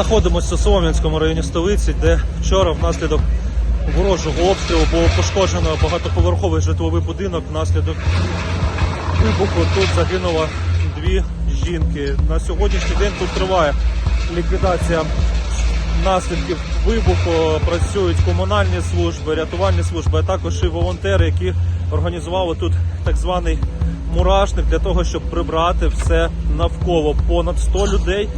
знаходимося у Солом'янському районі столиці, де вчора внаслідок ворожого обстрілу було пошкоджено багатоповерховий житловий будинок. Внаслідок вибуху тут загинуло дві жінки. На сьогоднішній день тут триває ліквідація наслідків вибуху. Працюють комунальні служби, рятувальні служби, а також і волонтери, які організували тут так званий мурашник для того, щоб прибрати все навколо. Понад 100 людей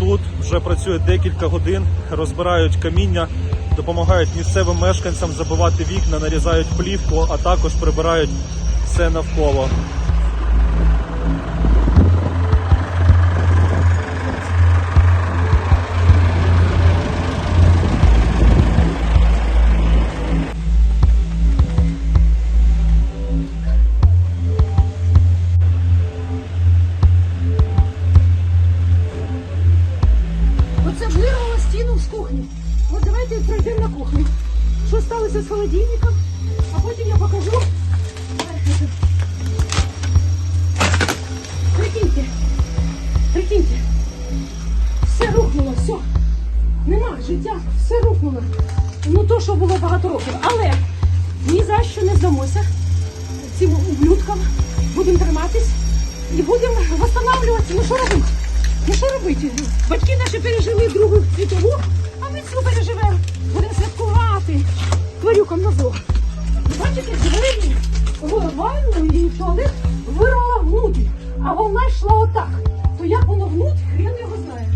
тут вже працює декілька годин, розбирають каміння, допомагають місцевим мешканцям забивати вікна, нарізають плівку, а також прибирають все навколо. Що з холодильником? А потім я покажу. Прикиньте. Прикиньте. Все рухнуло, все. Нема життя, все рухнуло. Ну то, що було багато років. Але ні за що не здамося цим ублюдкам. Будемо триматись і будемо восстанавливатися. Ну що робити? Ну що робити? Батьки наші пережили Другу світову, а ми цю переживемо. А вона йшла отак. То як воно внутрі, хрен його знає.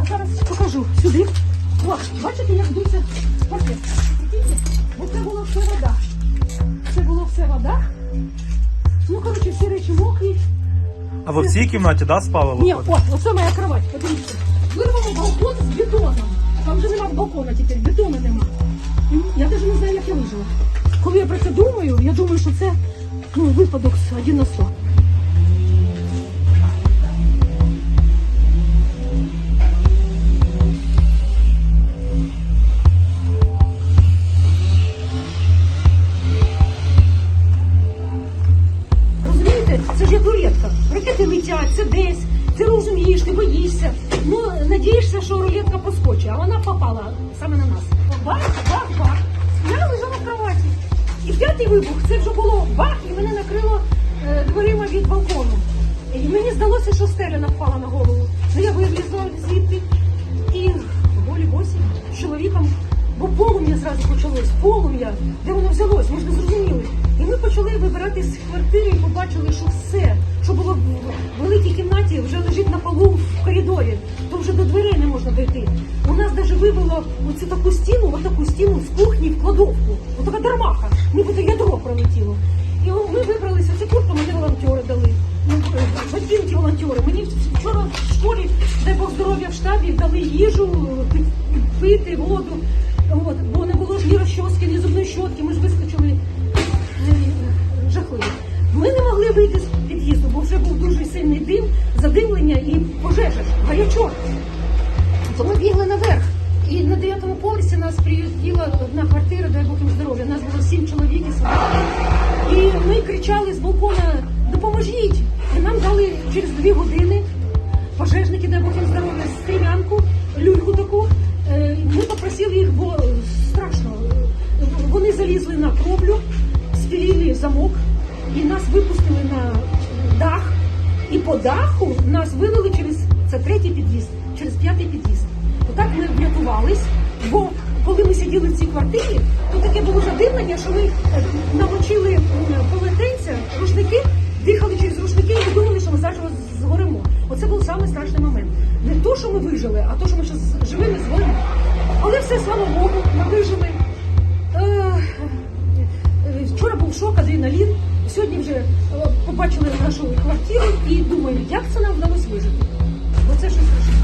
А зараз покажу сюди. О, бачите, як дуться пакет. Прикиньте, бо це було все вода. Це було все вода. Ну, коротше, всі речі мокрі. А ви в цій кімнаті да, спали? Ні, от, оце моя кровать, подивіться. Вирвало балкон з бетоном. Там вже нема балкона тепер, бетону нема. Я навіть не знаю, як я вижила. Коли я про це думаю, я думаю, що це ну, випадок 1 на 100. Це десь, ти розумієш, ти боїшся. Ну, надієшся, що рулетка поскочить, а вона попала саме на нас. Бах, бах, бах. Я лежала в кроваті. І п'ятий вибух, це вже було бах, і мене накрило е, дверима від балкону. І мені здалося, що стеля впала на голову. Ну я вилізла звідти і голі босі чоловіком. Бо полум'я зразу почалось, полум'я, де воно взялось, ми ж не зрозуміли. І ми почали вибирати з квартири і побачили, що все, що було в великій кімнаті, вже лежить на полу в коридорі, то вже до дверей не можна дойти. У нас навіть вибило оцю таку стіну, отаку стіну з кухні в кладовку. Отака дармаха, нібито ядро пролетіло. І ми вибралися, цю куртку мені волонтери дали. Батьківки волонтери. Мені вчора в школі, дай Бог здоров'я в штабі, дали їжу, задимлення і пожежа, гарячок. То ми бігли наверх. І на дев'ятому поверсі нас приїздила одна квартира, дай Бог їм здоров'я. Нас було сім чоловік і собаки. І ми кричали з балкона Допоможіть! І нам дали через дві години пожежники, дай Бог їм здоров'я, стрілянку, люльку таку. Е, Ми попросили їх, бо страшно. Вони залізли на кровлю, спілили замок і нас випустили. І по даху нас вивели через це третій під'їзд, через п'ятий під'їзд. Отак ми врятувались, бо коли ми сиділи в цій квартирі, то таке було задивлення, що ми е, намочили м, полотенця, рушники, дихали через рушники і думали, що ми зараз згоремо. Оце був самий страшний момент. Не то, що ми вижили, а то, що ми ще з- живими згоримо. Але все, слава Богу, ми вижили. Е, Вчора був шок, адреналін сьогодні вже е, побачили нашу квартиру і думаю, як це нам вдалося вижити. Бо це щось.